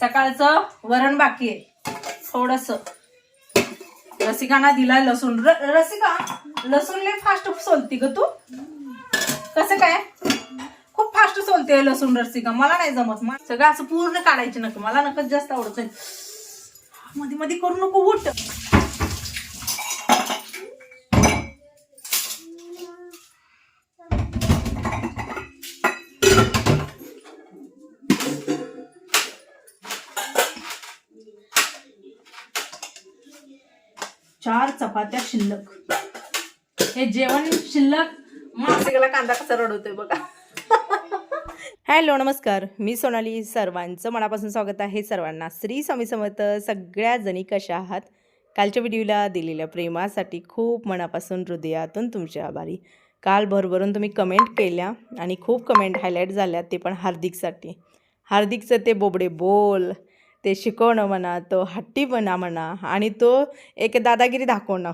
सकाळचं वरण बाकी आहे. थोडस. रसिकांना दिलाय लसूण. र- रसिका लसूण लय फास्ट सोलती ग तू. कसं काय? खूप फास्ट सोलते लसूण रसिका. मला नाही जमत. मग सगळं असं पूर्ण काढायची नको. मला नकच जास्त आवडत नाही. मध्ये मध्ये करू नको उठ. चार चपात्या शिल्लक. हे जेवण शिल्लक. मासिकाला कांदा कसा रडवतोय बघा. हॅलो नमस्कार. मी सोनाली सर्वांचं मनापासून स्वागत आहे सर्वांना. श्री स्वामी समर्थ सगळ्या जणी कशा आहात? कालच्या व्हिडिओला दिलेल्या प्रेमासाठी खूप मनापासून हृदयातून तुमचे आभारी. काल भरभरून तुम्ही कमेंट केल्या आणि खूप कमेंट हायलाईट झाल्या ते पण हार्दिकसाठी. हार्दिकचं ते बोबडे बोल ते शिकवणं म्हणा तो हट्टीपणा म्हणा आणि तो एक दादागिरी दाखवणं.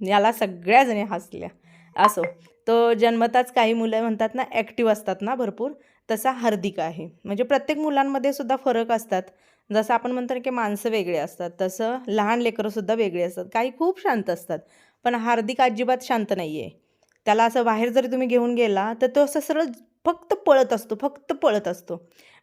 याला सगळ्याजणी हसल्या. असो तो जन्मताच काही मुलं म्हणतात ना ॲक्टिव्ह असतात ना भरपूर तसा हार्दिक आहे. म्हणजे प्रत्येक मुलांमध्ये सुद्धा फरक असतात. जसं आपण म्हणतो की माणसं वेगळे असतात तसं लहान लेकरंसुद्धा वेगळे असतात. काही खूप शांत असतात पण हार्दिक अजिबात शांत नाही आहे त्याला असं बाहेर जरी तुम्ही घेऊन गेला तर तो असं सरळ फक्त पळत असतो फक्त पळत असतो.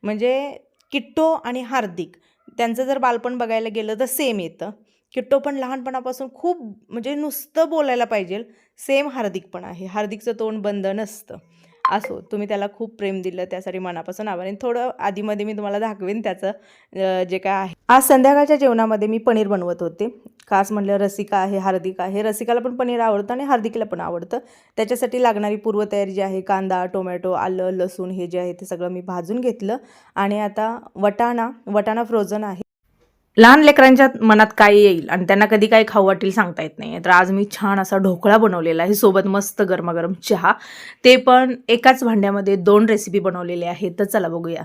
म्हणजे किट्टो आणि हार्दिक. त्यांचं जर बालपण बघायला गेलं तर सेम येतं. किट्टो पण लहानपणापासून खूप म्हणजे नुसतं बोलायला पाहिजे. सेम हार्दिक पण आहे. हार्दिकचं तोंड बंद नसतं. असो तुम्ही त्याला खूप प्रेम दिलं त्यासाठी मनापासून आभार. आणि थोडं आधीमध्ये मी तुम्हाला दाखवेन त्याचं जे काय आहे. आज संध्याकाळच्या जेवणामध्ये मी पनीर बनवत होते. खास म्हणलं रसिका आहे हार्दिक आहे. रसिकाला पण पनीर आवडतं आणि हार्दिकला पण आवडतं. त्याच्यासाठी लागणारी पूर्वतयारी जी आहे कांदा टोमॅटो आलं लसूण हे जे आहे ते सगळं मी भाजून घेतलं. आणि आता वटाणा वटाणा फ्रोझन आहे. लहान लेकरांच्या मनात काय येईल आणि त्यांना कधी काय खाऊ वाटेल सांगता येत नाही तर आज मी छान असा ढोकळा बनवलेला आहे. सोबत मस्त गरमागरम चहा. ते पण एकाच भांड्यामध्ये दोन रेसिपी बनवलेल्या आहेत. तर चला बघूया.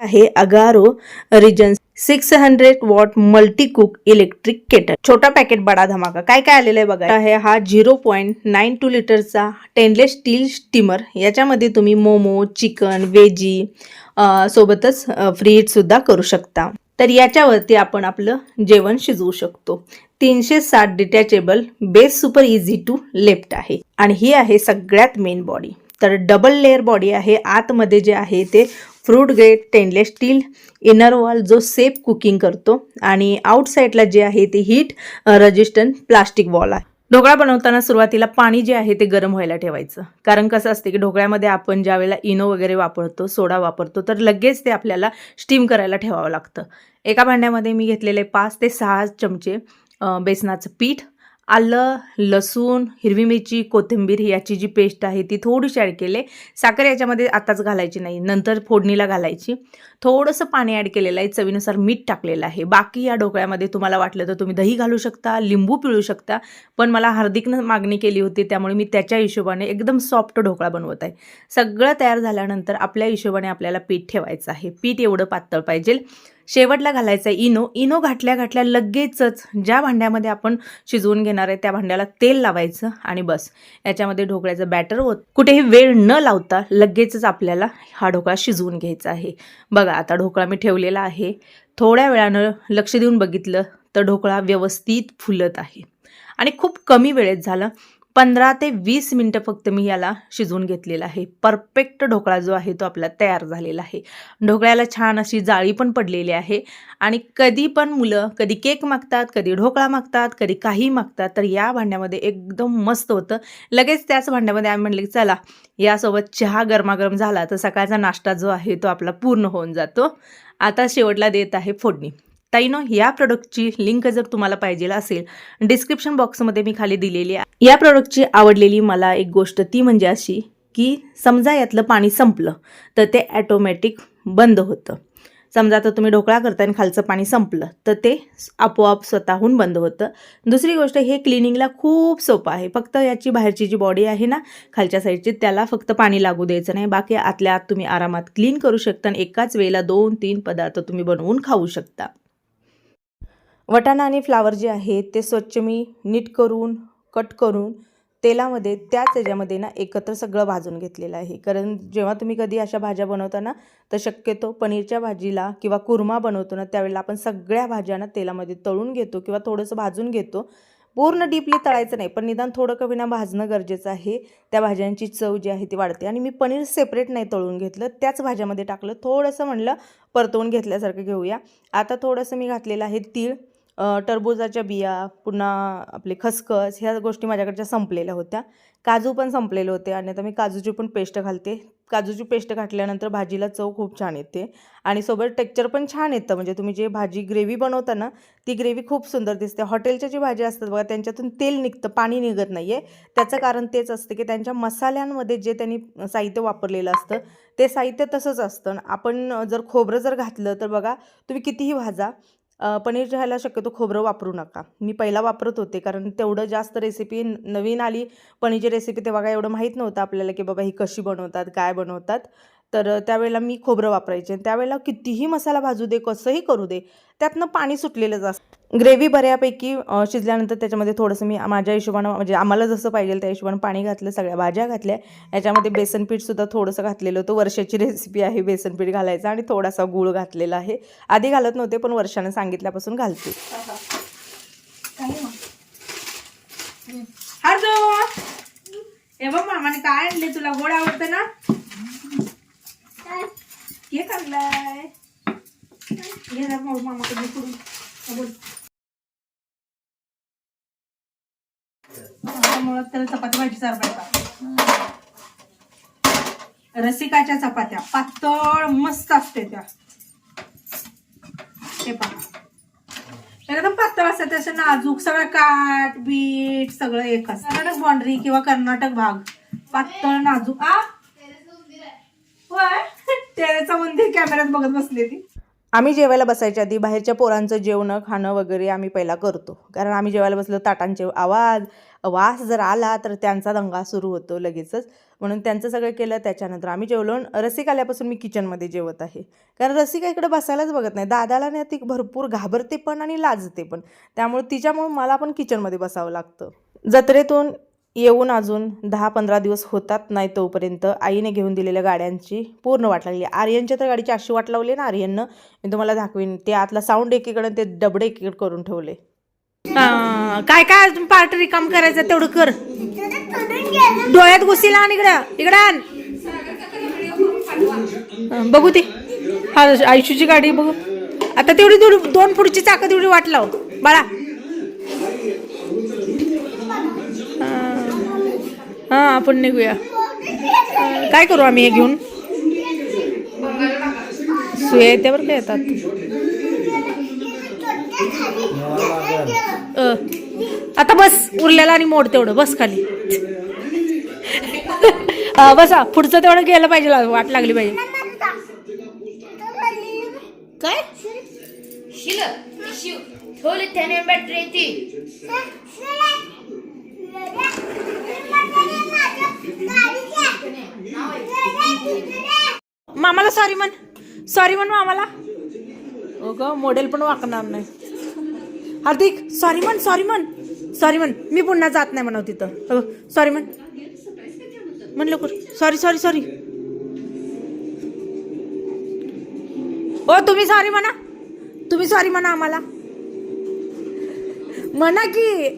आहे Agaro region six hundred watt multi cook electric kettle छोटा पॅकेट बडा धमाका. काय काय आलेलं आहे बघा. आहे हा झिरो पॉईंट नाईन टू लिटरचा स्टेनलेस स्टील स्टीमर याच्यामध्ये तुम्ही मोमो चिकन वेजी सोबतच फ्रीज सुद्धा करू शकता. तर याच्यावरती आपण आपलं जेवण शिजवू शकतो. तीनशे साठ detachable base super easy to left आहे. आणि ही आहे सगळ्यात मेन बॉडी तर डबल लेअर बॉडी आहे. आतमध्ये जे आहे ते food grade stainless steel inner wall जो सेफ कुकिंग करतो. आणि आउटसाईडला जे आहे ते हीट रजिस्टंट प्लास्टिक वॉल आहे. ढोकळा बनवताना सुरुवातीला पाणी जे आहे ते गरम व्हायला ठेवायचं. कारण कसं असते की ढोकळ्यामध्ये आपण ज्या वेळेला इनो वगैरे वापरतो सोडा वापरतो तर लगेच ते आपल्याला स्टीम करायला ठेवावं लागतं. एका भांड्यामध्ये मी घेतलेले पाच ते सहा चमचे बेसनाचं पीठ आलं लसूण हिरवी मिरची कोथिंबीर याची जी पेस्ट आहे ती थोडीशी ॲड केले. साखर याच्यामध्ये आताच घालायची नाही नंतर फोडणीला घालायची. थोडंसं पाणी ॲड केलेलं आहे चवीनुसार मीठ टाकलेलं आहे. बाकी या ढोकळ्यामध्ये तुम्हाला वाटलं तर तुम्ही दही घालू शकता लिंबू पिळू शकता पण मला हार्दिकनं मागणी केली होती त्यामुळे मी त्याच्या हिशोबाने एकदम सॉफ्ट ढोकळा बनवत आहे. सगळं तयार झाल्यानंतर आपल्या हिशोबाने आपल्याला पीठ ठेवायचं आहे. पीठ एवढं पातळ पाहिजे. शेवटला घालायचा आहे इनो. इनो घातल्या घातल्या लगेचच ज्या भांड्यामध्ये आपण शिजवून घेणार आहे त्या भांड्याला तेल लावायचं आणि बस. याच्यामध्ये ढोकळ्याचं बॅटर होत कुठेही वेळ न लावता लगेचच आपल्याला हा ढोकळा शिजवून घ्यायचा आहे. बघा आता ढोकळा मी ठेवलेला आहे. थोड्या वेळानं लक्ष देऊन बघितलं तर ढोकळा व्यवस्थित फुलत आहे. आणि खूप कमी वेळेत झालं. पंधरा ते वीस मिनटं फक्त मी याला शिजवून घेतलेला आहे. परफेक्ट ढोकळा जो आहे तो आपला तयार झालेला आहे. ढोकळ्याला छान अशी जाळी पण पडलेली आहे. आणि कधी पण मुलं कधी केक मागतात कधी ढोकळा मागतात कधी काही मागतात तर या भांड्यामध्ये एकदम मस्त होतं. लगेच त्याच भांड्यामध्ये आम्ही म्हणले की चला यासोबत चहा गरमागरम झाला तर सकाळचा नाश्ता जो आहे तो आपला पूर्ण होऊन जातो. आता शेवटला देत आहे फोडणी. ताईनो या प्रोडक्टची लिंक जर तुम्हाला पाहिजे असेल डिस्क्रिप्शन बॉक्समध्ये मी खाली दिलेली आहे. या प्रोडक्टची आवडलेली मला एक गोष्ट ती म्हणजे अशी की समजा यातलं पाणी संपलं तर ते ॲटोमॅटिक बंद होतं. समजा आता तुम्ही ढोकळा करता आणि खालचं पाणी संपलं तर ते आपोआप स्वतःहून बंद होतं. दुसरी गोष्ट हे क्लिनिंगला खूप सोपं आहे. फक्त याची बाहेरची जी बॉडी आहे ना खालच्या साईडची त्याला फक्त पाणी लागू द्यायचं नाही. बाकी आतल्या आत तुम्ही आरामात क्लीन करू शकता आणि एकाच वेळेला दोन तीन पदार्थ तुम्ही बनवून खाऊ शकता. वटाणा आणि फ्लावर जे आहे ते स्वच्छ मी नीट करून कट करून तेलामध्ये त्याच ह्याच्यामध्ये ना एकत्र सगळं भाजून घेतलेलं आहे. कारण जेव्हा तुम्ही कधी अशा भाज्या बनवता ना तर शक्यतो पनीरच्या भाजीला किंवा कुर्मा बनवतो ना त्यावेळेला आपण सगळ्या भाज्या ना तेलामध्ये तळून घेतो किंवा थोडंसं भाजून घेतो. पूर्ण डीपली तळायचं नाही पण निदान थोडं कविना भाजणं गरजेचं आहे. त्या भाज्यांची चव जी आहे ती वाढते. आणि मी पनीर सेपरेट नाही तळून घेतलं त्याच भाज्यामध्ये टाकलं. थोडंसं म्हणलं परतवून घेतल्यासारखं घेऊया. आता थोडंसं मी घातलेलं आहे तीळ. टरबूजाच्या बिया पुन्हा आपले खसखस ह्या गोष्टी माझ्याकडच्या संपलेल्या होत्या. काजू पण संपलेले होते आणि आता मी काजूची पण पेस्ट घालते. काजूची पेस्ट घातल्यानंतर भाजीला चव खूप छान येते आणि सोबत टेक्चर पण छान येतं. म्हणजे तुम्ही जे भाजी ग्रेव्ही बनवता ना ती ग्रेव्ही खूप सुंदर दिसते. हॉटेलच्या जी भाजी असतात बघा त्यांच्यातून तेल निघतं पाणी निघत नाही आहे त्याचं कारण तेच असतं की त्यांच्या मसाल्यांमध्ये जे त्यांनी साहित्य वापरलेलं असतं ते साहित्य तसंच असतं. आपण जर खोबरं जर घातलं तर बघा तुम्ही कितीही भाजा पनीर ह्याला शक्यतो खोबरं वापरू नका. मी पहिला वापरत होते कारण तेवढं जास्त रेसिपी नवीन आली. पनीरची रेसिपी तेव्हा काय एवढं माहीत नव्हतं आपल्याला की बाबा ही कशी बनवतात काय बनवतात. तर त्यावेळेला मी खोबरं वापरायचे. आणि त्यावेळेला कितीही मसाला भाजू दे कसंही करू दे त्यातनं पाणी सुटलेलंच असतं. ग्रेव्ही बऱ्यापैकी शिजल्यानंतर त्याच्यामध्ये थोडंसं मी माझ्या हिशोबानं म्हणजे आम्हाला जसं पाहिजे त्या हिशोबानं पाणी घातलं सगळ्या भाज्या घातल्या. याच्यामध्ये बेसनपीठसुद्धा थोडंसं घातलेलं होतं. वर्षाची रेसिपी आहे बेसनपीठ घालायचं आणि थोडासा गूळ घातलेला आहे. आधी घालत नव्हते पण वर्षानं सांगितल्यापासून घालते. हॅलो हे बघ मामाने काय आणले तुला? गोड आवडतं ना? हे आणलाय घे मामाकडे करून. त्यामुळं त्याला चपाती भाजी चालवायचा रसिकाच्या चपात्या. पातळ मस्त असते त्या. ते पहा. एकदम पातळ असतात तसे नाजूक सगळं काट बीट सगळं एक असतं. कर्नाटक बाउंड्री किंवा कर्नाटक भाग. पातळ नाजूक. आ? टेरेचा मंदिर कॅमेऱ्यात बघत बसले ती आम्ही जेवायला बसायच्या आधी बाहेरच्या पोरांचं जेवणं खाणं वगैरे आम्ही पहिला करतो. कारण आम्ही जेवायला बसलो ताटांचे आवाज वास जर आला तर त्यांचा दंगा सुरू होतो लगेचच. म्हणून त्यांचं सगळं केलं त्याच्यानंतर आम्ही जेवलो. आणि रसिक आल्यापासून मी किचनमध्ये जेवत आहे. कारण रसिका इकडे बसायलाच बघत नाही. दादाला नाही ती भरपूर घाबरते पण आणि लाजते पण. त्यामुळे तिच्यामुळे मला पण किचनमध्ये बसावं लागतं. जत्रेतून येऊन अजून दहा पंधरा दिवस होतात नाही तोपर्यंत. आईने घेऊन दिलेल्या गाड्यांची पूर्ण वाट लागली. आर्यनच्या तर गाडीची अशी वाट लावली ना आर्यननं. मी तुम्हाला दाखवीन ते आतला साऊंड एकीकडे ते डबडे एकीकडे करून ठेवले. काय काय अजून पार्ट रिकाम करायचं तेवढं कर. डोळ्यात घुसीला आणि इकडं इकडं आण. बघू ते. हा आयुष्याची गाडी बघू. आता तेवढी तेवढी दोन पुढची चाकं तेवढी वाट लाव. बाळा. हा आपण निघूया. काय करू आम्ही हे घेऊन? सुया येत्यावर काय येतात. अ, आता बस उरलेला आणि मोड तेवढं बस खाली. अ, बसा पुढचं तेवढं गेलं पाहिजे ला- वाट लागली पाहिजे. काय? शिल शिव. ठेवली त्याने बॅटरी ती. मामाला सॉरी म्हण. सॉरी म्हण मामाला. हो ग मॉडेल पण वाकणार नाही. हार्दिक सॉरी म्हण सॉरी म्हण. सॉरी म्हण मी पुन्हा जात नाही म्हणव तिथं. सॉरी म्हण. म्हण लवकर. सॉरी सॉरी सॉरी ओ तुम्ही सॉरी म्हणा. तुम्ही सॉरी म्हणा आम्हाला. म्हणा की.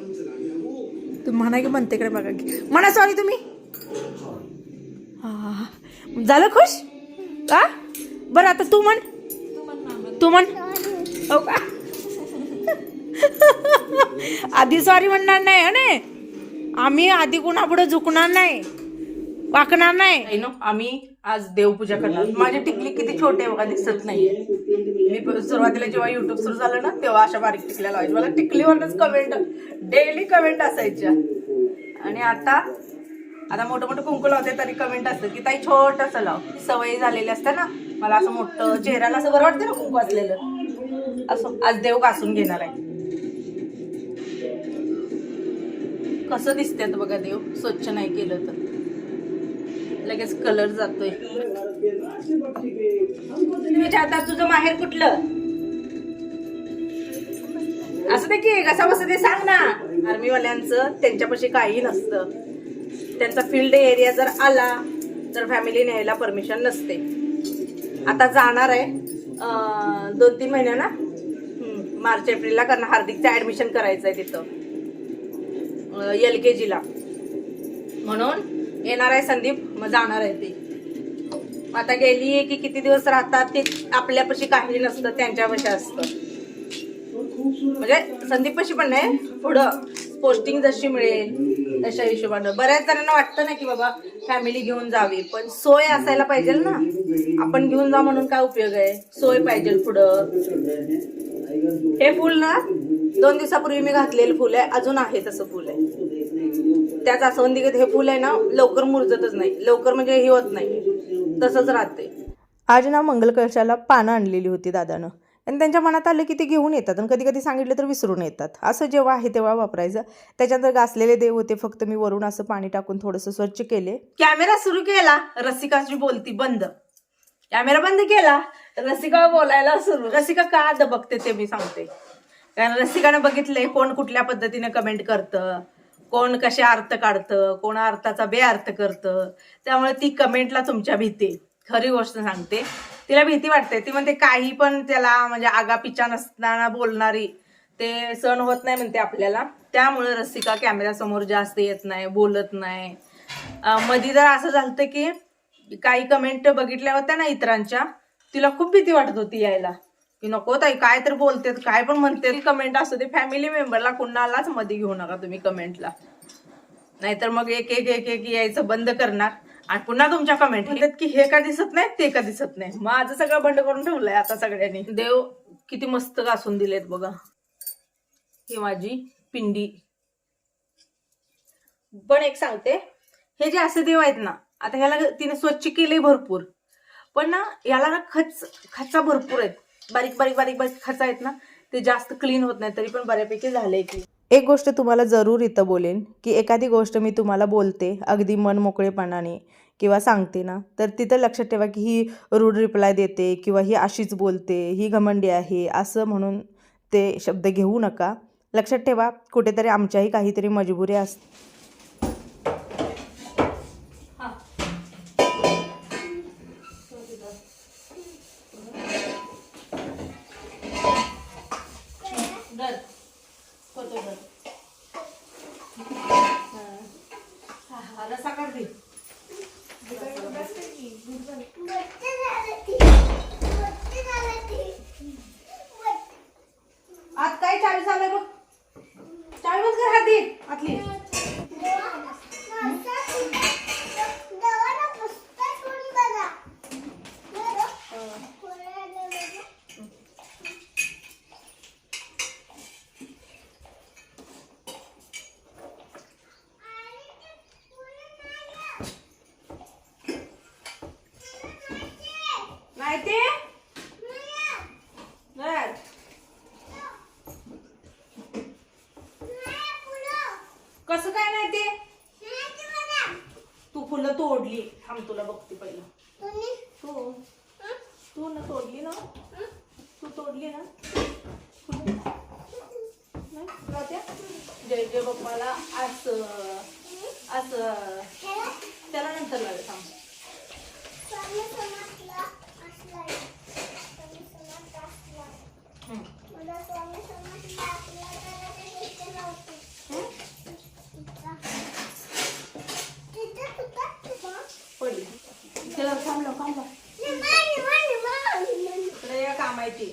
तुम्ही म्हणा की म्हणते इकडे बघा की. म्हणा सॉरी तुम्ही. हा. झालं खुश? का बरं आता तू म्हण. तू म्हण. हो का? आधी सॉरी म्हणणार नाही हो आम्ही आधी कुणापुढे झुकणार नाही वाकणार नाही. नो आम्ही आज देवपूजा करणार. माझी टिकली किती छोटे आहे बघा दिसत नाहीये. मी सुरुवातीला जेव्हा युट्यूब सुरू झालं ना तेव्हा अशा बारीक टिकल्या लावायच्या मला टिकलीवरच कमेंट डेली कमेंट असायच्या. आणि आता आता मोठं मोठं कुंकू लावते तरी कमेंट असतं. की ताई छोटंसं लाव. सवय झालेली असते ना मला असं मोठं चेहऱ्याला असं बरं वाटतं ना कुंकू असलेलं. असं आज देव कासून घेणार आहे. कसं दिसतात बघा देव? स्वच्छ नाही केलं तर. लगेच कलर जातोय. विचारतात तुझं माहेर कुठलं? असं ते की कसा बस ते सांग ना. आर्मीवाल्यांचं त्यांच्यापाशी काही नसतं. त्यांचा फील्ड एरिया जर आला तर फॅमिली न्यायला परमिशन नसते. आता जाणार आहे दोन तीन महिन्या ना मार्च एप्रिलला कारण हार्दिकचं ऍडमिशन करायचं आहे तिथं. एल के जीला. म्हणून येणार आहे संदीप मग जाणार आहे ते. आता गेली आहे की किती दिवस राहतात ते आपल्यापाशी काही नसतं त्यांच्यापाशी असतं. म्हणजे संदीपपाशी पण नाही पुढं पोस्टिंग जशी मिळेल तशा हिशोबानं. बऱ्याच जणांना वाटतं ना की बाबा फॅमिली घेऊन जावी पण सोय असायला पाहिजे ना. आपण घेऊन जा म्हणून काय उपयोग आहे? सोय पाहिजे पुढं. हे फुल ना? दोन दिवसापूर्वी मी घातलेलं फुल आहे अजून आहे तसं फुल. आहे त्या जास्वंदीगत हे फुल आहे ना लवकर मुरजतच नाही. लवकर म्हणजे हे होत नाही. तसंच राहते. आज ना मंगलकलशाला पानं आणलेली होती दादानं. आणि त्यांच्या मनात आलं की ते घेऊन येतात आणि कधी कधी सांगितलं तर विसरून येतात. असं जेव्हा आहे तेव्हा वापरायचं. त्याच्यानंतर घासलेले देव होते फक्त मी वरून असं पाणी टाकून थोडंसं स्वच्छ केले. कॅमेरा सुरू केला रसिकाची बोलती बंद. कॅमेरा बंद केला रसिका बोलायला सुरू रसिका का दबकते ते मी सांगते. कारण रसिकानं बघितलंय कोण कुठल्या पद्धतीने कमेंट करतं कोण कसे अर्थ काढतं कोण अर्थाचा बेअर्थ करतं. त्यामुळे ती कमेंटला तुमच्या भीती खरी गोष्ट सांगते. तिला भीती वाटते. ती म्हणते काही पण त्याला म्हणजे आगापिच्छा नसताना बोलणारी ते सण होत नाही म्हणते आपल्याला. त्यामुळे रसिका कॅमेऱ्यासमोर जास्त येत नाही बोलत नाही. मधी तर असं झालं की काही कमेंट बघितल्या होत्या ना इतरांच्या तिला खूप भीती वाटत होती यायला. की नको ताई काय तर बोलते काय पण म्हणते कमेंट असू दे फॅमिली मेंबरला कुणालाच मध्ये घेऊ नका तुम्ही कमेंटला नाहीतर मग एक एक एक एक यायचं बंद करणार. आणि पुन्हा तुमच्या कमेंट म्हणतात की हे का दिसत नाही ते का दिसत नाही. माझं सगळं बंद करून ठेवलंय आता सगळ्यांनी. देव किती मस्त घासून दिलेत बघा. ही माझी पिंडी. पण एक सांगते हे जे असे देव आहेत ना आता ह्याला तिने स्वच्छ केले भरपूर. पण ना याला ना खच खचा भरपूर आहेत. बारीक बारीक बारीक बारीक खचा आहेत ना ते जास्त क्लीन होत नाही तरी पण बऱ्यापैकी झालंय की. एक गोष्ट तुम्हाला जरूर इथं बोलेन की एखादी गोष्ट मी तुम्हाला बोलते अगदी मन मोकळेपणाने किंवा सांगते ना तर तिथं लक्षात ठेवा की ही रूढ रिप्लाय देते किंवा ही अशीच बोलते ही घमंडी आहे असं म्हणून ते शब्द घेऊ नका. लक्षात ठेवा कुठेतरी आमच्याही काहीतरी मजबुरी असते दर होतो दर हा रसा काढ दे आत काय चावी झालंय बघ चावी बंद कर हाती आतली नाही ते नाही. कसं काय नाही ते तू फुलं तोडली थांब तुला बघते पहिलं तू तू ना तोडली ना तू तोडली ना फुलं? नाही? राहत्या? जय जय बाप्पाला असं असं त्याला नंतर लावे थांब हम्म. पडली त्याला थांब लाव, थांब. लाव. इकडे या कामायची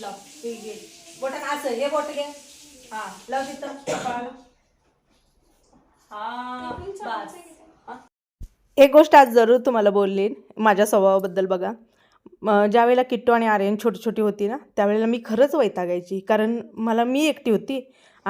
लाव घे. बोटन असं हे बोट घे. हा लाव तिथं. कपाळाला. हा बस. हा. एक गोष्ट आज जरूर तुम्हाला बोलले माझ्या स्वभावाबद्दल बघा. ज्यावेळेला किट्टू आणि आर्यन छोटी छोटी होती ना त्यावेळेला मी खरंच वैतागायची कारण मला मी एकटी होती.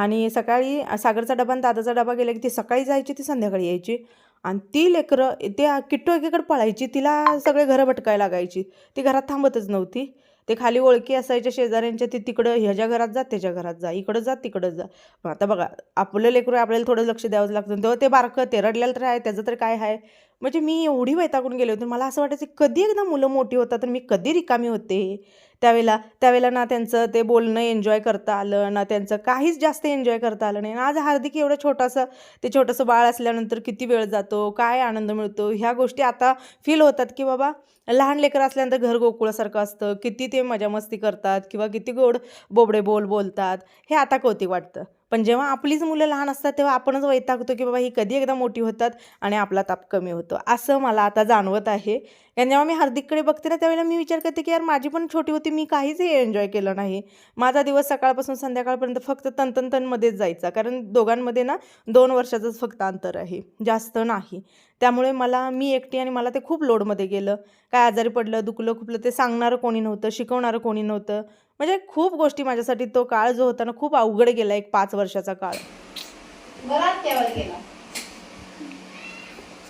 आणि सकाळी सागरचा डबा आणि दादाचा डबा गेला की ती सकाळी जायची ती संध्याकाळी यायची. आणि ती लेकरं ते किट्टू एकीकडे पळायची तिला सगळे घरं भटकायला लागायची. ती घरात थांबतच नव्हती. ते खाली ओळखी असायच्या शेजाऱ्यांच्या ती तिकडं ह्याच्या घरात जा त्याच्या घरात जा इकडं जा तिकडं जा. आता बघा आपलं लेकरू आपल्याला थोडं लक्ष द्यावंच लागतं. तेव्हा ते बारकं ते रडलेलं तर आहे त्याचं तर काय आहे? म्हणजे मी एवढी वैतागून गेले होते. मला असं वाटायचं कधी एकदा मुलं मोठी होतात तर मी कधी रिकामी होते? त्यावेळेला त्यावेळेला ना त्यांचं ते बोलणं एन्जॉय करता आलं ना त्यांचं काहीच जास्त एन्जॉय करता आलं नाही. आणि आज हार्दिक एवढं छोटासा ते छोटंसं बाळ असल्यानंतर किती वेळ जातो काय आनंद मिळतो? ह्या गोष्टी आता फील होतात की बाबा लहान लेकरं असल्यानंतर घर गोकुळासारखं असतं. किती ते मजा मस्ती करतात किंवा किती गोड बोबडे बोल बोलतात. हे आता कौतिक वाटतं. पण जेव्हा आपलीच मुलं लहान असतात तेव्हा आपणच वैतागतो की बाबा ही कधी एकदा मोठी होतात आणि आपला ताप कमी होतो. असं मला आता जाणवत आहे. कारण जेव्हा मी हार्दिककडे बघते ना त्यावेळेला मी विचार करते की यार माझी पण छोटी होती मी काहीच एन्जॉय केलं नाही. माझा दिवस सकाळपासून संध्याकाळपर्यंत फक्त तनतनतनमध्येच जायचा. कारण दोघांमध्ये ना दोन वर्षाचंच फक्त अंतर आहे. जास्त नाही. त्यामुळे मला मी एकटी आणि मला ते खूप लोडमध्ये गेलं. काय आजारी पडलं दुखलं खुपलं ते सांगणारं कोणी नव्हतं शिकवणारं कोणी नव्हतं. म्हणजे खूप गोष्टी माझ्यासाठी तो काळ जो होता ना खूप अवघड गेला एक पाच वर्षाचा काळ.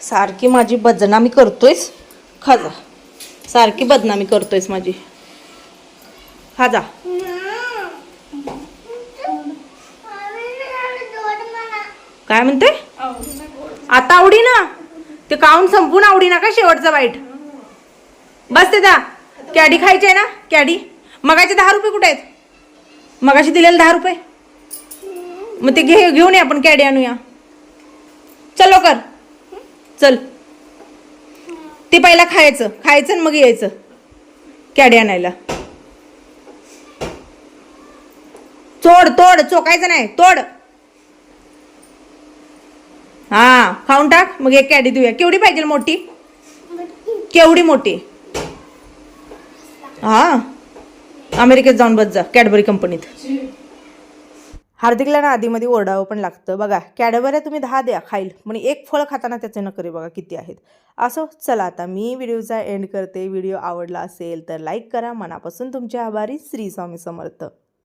सारखी माझी बदनामी करतोयस? खाजा सारखी बदनामी करतोयस माझी. खाजा काय म्हणते? आता आवडी ना. ते काऊन संपून आवडी ना का शेवटचा वाईट? बस ते कॅडी खायची आहे ना? कॅडी? मगाचे दहा रुपये कुठे आहेत? मगाशी दिलेले दहा रुपये. मग ते घे घेऊन या आपण कॅडी आणूया. चल लवकर. चल. ते पहिला खायचं. खायचं आणि मग यायचं. कॅडी आणायला. तोड तोड. चोकायचं नाही. तोड. हा खाऊन टाक. मग एक कॅडी देऊया. केवढी पाहिजे मोठी? केवढी मोठी? हा. अमेरिकेत जाऊन बस जा कॅडबरी कंपनीत हार्दिकला ना आधीमध्ये ओरडावं पण लागतं. बघा कॅडबऱ्या तुम्ही दहा द्या खाईल. पण एक फळ खाताना त्याचे नखरे बघा किती आहेत. असो चला आता मी व्हिडिओचा एंड करते. व्हिडिओ आवडला असेल तर लाईक करा. मनापासून तुमचे आभारी. श्री स्वामी समर्थ.